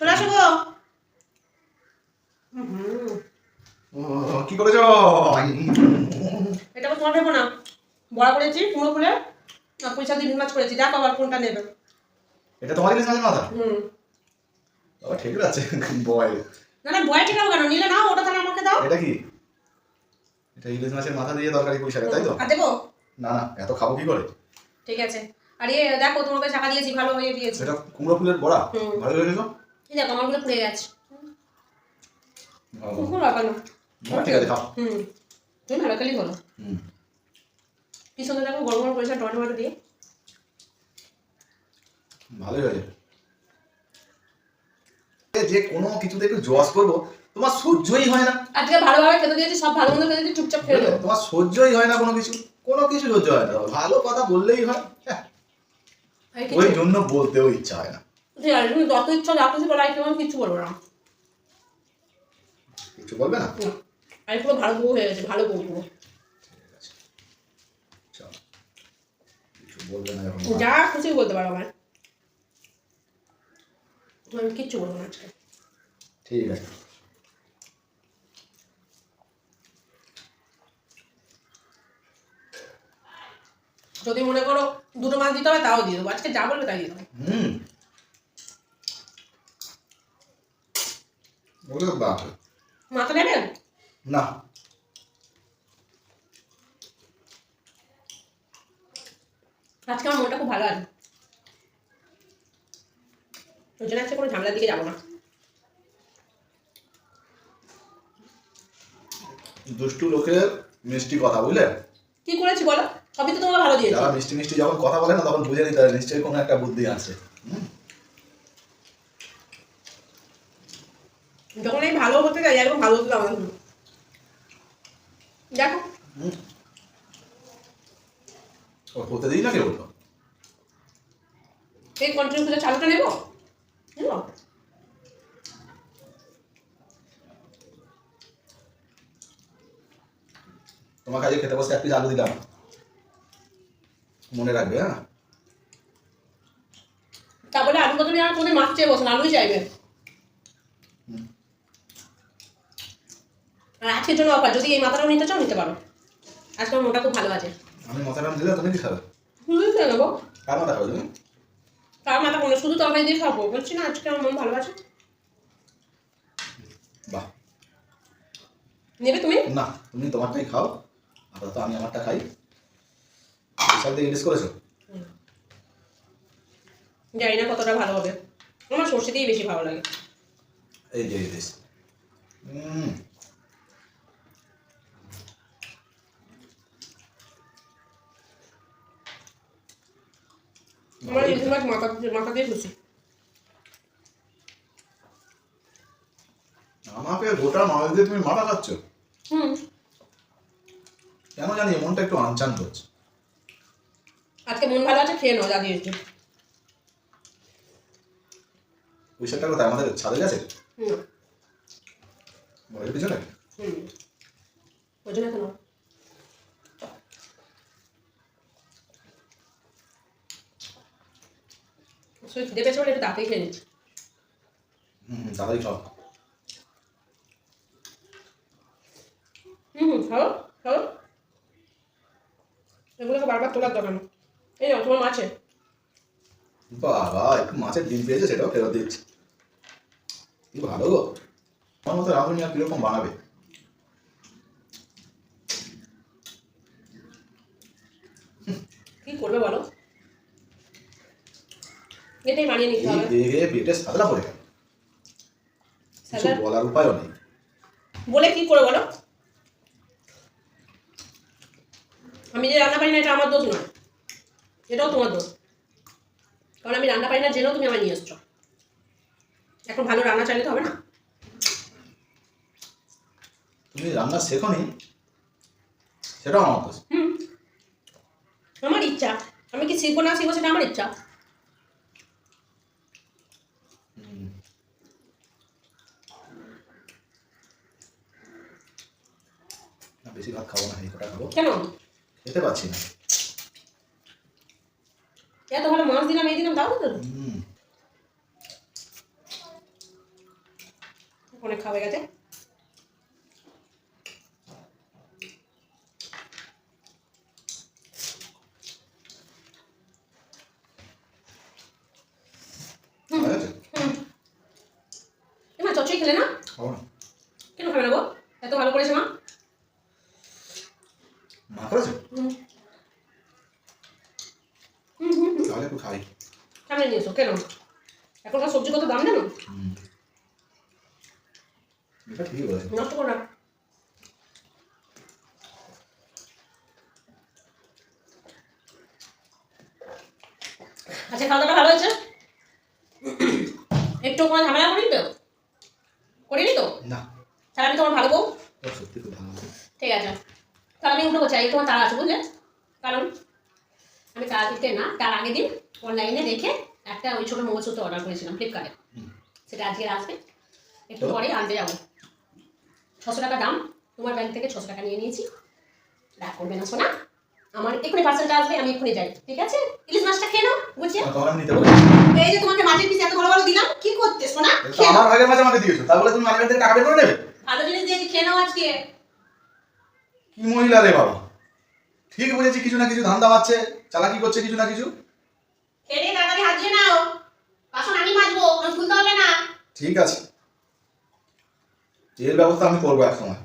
চলে আসো গো। কি করেছ? এটা তোমার ভেবো না। বড়া করেছি কুমড়ো ফুলে। পয়সা দিয়ে মাছ করেছি। দেখো আবার কোনটা নেবে। এটা তোমার ইলিশ মাছের মাথা হুম। বাবা ঠিক আছে বয়। না না বয়া ঠিক কেন? নিলে না ওটা তাহলে আমাকে দাও। এটা কি? এটা ইলিশ মাছের মাথা দিয়ে তরকারি শাকের তাই তো? আর দেবো? না না এত খাব কি করে? ঠিক আছে। আর দেখো তোমাকে টাকা দিয়েছি ভালো হয়ে দিয়েছি এটা কুমড়ো ফুলের বড়া? ভালো হয়েছে তো? এই দেখো আমারগুলো পুড়ে গেছে। ভালো। খুব ব্যাপার না বাবা, ঠিক আছে খাও হুম। তুমি ভালো হলো। হুম। কি সুন্দর দেখো গরম গরম করেছে টমেটো দিয়ে। ভালোই হয়েছে। যে কোনো কিছুতে একটু জস করব তোমার সহ্যই হয় না। আজকে ভালোভাবে খেতে দিয়েছি সব ভালো মন্দ খেতে চুপচাপ খেয়ে? নেব। তোমার সহ্যই হয় না কোনো কিছু। কোনো কিছু সহ্য হয় না। ভালো কথা বললেই হ্যাঁ, ওই জন্য বলতেও ইচ্ছা হয় না। ঠিক আছে তুমি যত ইচ্ছা যা কিছু বলো বলব না। কিছু বলবে না? না। পুরো ভালো বউ হয়ে গেছে ভালো বউ পুরো। চলো। কিছু বলবে না যখন যা খুশি বলতে পারো আমার আমি কিচ্ছু বলব না আজকে। ঠিক আছে। যদি মনে করো দুটো মাছ দিতে হবে তাও দিয়ে দেবো আজকে যা বলবে তাই দিয়ে দেবো হুম ওরে বাপ মাথা নেবেন? না। আজকে আমার মনটা খুব ভালো আছে। ওই জন্য আজকে কোনো ঝামেলার দিকে যাব না। দুষ্টু লোকের মিষ্টি কথা বুঝলে? কি করেছি বলো? সবই তো তোমাকে ভালো দিয়েছি। যারা মিষ্টি মিষ্টি যখন কথা বলে না তখন বুঝে নিতে হবে নিশ্চয়ই কোনো একটা বুদ্ধি আছে। হুম? যখন এই ভালো হতে যাই একদম ভালো হতে আমার দেখো। হতে দিই না কে বলল এই কন্টিনিউ করে চালুটা নেব? তোমার কাজে খেতে বসে এক পিস আলু দিলাম। মনে রাখবে হ্যাঁ? তারপরে আলু কত নিয়ে আর কোনো মাছ চেয়ে বসেন আলুই চাইবে। আর আজকের জন্য অফার যদি এই মাথাটাও নিতে চাও নিতে পারো। আজকে আমার মোটা খুব ভালো আছে। আমি মাথাটা দিলে তুমি কি খাবে শুধুই খেয়ে নেব কার মাথা খাবে তুমি? তার মাথা কোনো শুধু তরকারি দিয়ে খাব। বলছি না আজকে আমার মন ভালো আছে। বাহ। নেবে তুমি? না তুমি তোমারটাই খাও। আপাতত আমি আমারটা খাই। হিসাব দিয়ে ইলিশ করেছ? জানি না কতটা ভালো হবে। আমার সর্ষে দিয়েই বেশি ভালো লাগে। এই যে ইলিশ। হুম। আমার ইলিশ মাছ মাথা মাথা দিয়ে খুশি আমাকে গোটা মাছ দিয়ে তুমি মাথা খাচ্ছ? হুম। কেন জানি মনটা একটু আনচান করছে আজকে মন ভালো আছে খেয়ে নাও যা দিয়েছি পুঁইশাকটা কোথায় আমাদের ছাদে গেছে? হুম। ঘরের পিছনে? হুম। ওই জন্য কেন? সে খিদে পেয়েছে বলে একটু তাড়াতাড়ি খেয়ে নিচ্ছি। হুম তাড়াতাড়ি খাও। হুম খাও খাও এগুলোকে বারবার তোলার দরকার নেই। এই নাও তোমার মাছে। বাবা একটু মাছের ডিম পেয়েছে সেটাও ফেরত দিচ্ছে। কি ভালো গো। আমার মতো রাঁধুনি আর কীরকম বানাবে? কি করবে বলো? এটাই মানিয়ে নিতে এই হবে। পেটে সাদলা পড়ে গেল। কিছু বলার উপায়ও নেই। বলে কি করে বলো? আমি যে রান্না পারি না এটা আমার দোষ নয়। এটাও তোমার দোষ। কারণ আমি রান্না পারি না জেনেও তুমি আমার নিয়ে এসছো। এখন ভালো রান্না চাইলে তো হবে না। তুমি রান্না শেখনি? সেটাও আমার দোষ। হুম। আমার ইচ্ছা। আমি কি শিখব না শিখব সেটা আমার ইচ্ছা। বেশি ভাত খাব না এই কটা খাব। কেন? খেতে পাচ্ছি না। এত ভালো মাছ দিলাম এই দিলাম দাও তো। হুম। অনেক খাওয়া গেছে। মা করেছে? হুম। হুম হুম হুম। তাহলে একটু খাই। সামনে নিয়ে কেন এখনকার সবজি কত দাম জানো? নষ্ট করো না। আচ্ছা খাওয়া দাওয়া ভালো হয়েছে? একটু কোনো ঝামেলা করিনি তো? করিনি তো? না। তাহলে আমি তোমার ভালো বউ। সত্যি খুব ভালো ঠিক আছে। তাহলে আমি উঠবো চাই তোমার তারা আছে বুঝলে? কারণ আমি তারা দিতে না তার আগের দিন অনলাইনে দেখে একটা ওই ছোটো মঙ্গলসূত্র অর্ডার করেছিলাম ফ্লিপকার্টে। সেটা আজকে আসবে। একটু তো? পরেই আনতে যাব। ছশো টাকা দাম তোমার ব্যাংক থেকে ছশো টাকা নিয়ে নিয়েছি। রাগ করবে না শোনা আমার এক্ষুনি পার্সেলটা আসবে আমি এক্ষুনি যাই ঠিক আছে? ইলিশ মাছটা খেয়ে নাও বুঝছি পারি এই যে তোমাকে মাছের পিস এত বড় বড় দিলাম কি করতে শোনা আমার ভাগের মাঝে আমাকে দিয়েছ তারপরে তুমি মাঝে থেকে টাকা বের করে নেবে? ভালো জিনিস দিয়েছি খেয়ে নাও আজকে। কি মহিলা রে বাবা? ঠিক বলেছি কিছু না কিছু ধান্দা পাচ্ছে চালাকি করছে কিছু না কিছু? খেলে তাড়াতাড়ি হাত ধুয়ে নাও। বাসন আমি মাজবো কোনো তুলতে হবে না। ঠিক আছে। জেল ব্যবস্থা আমি করব এক সময়।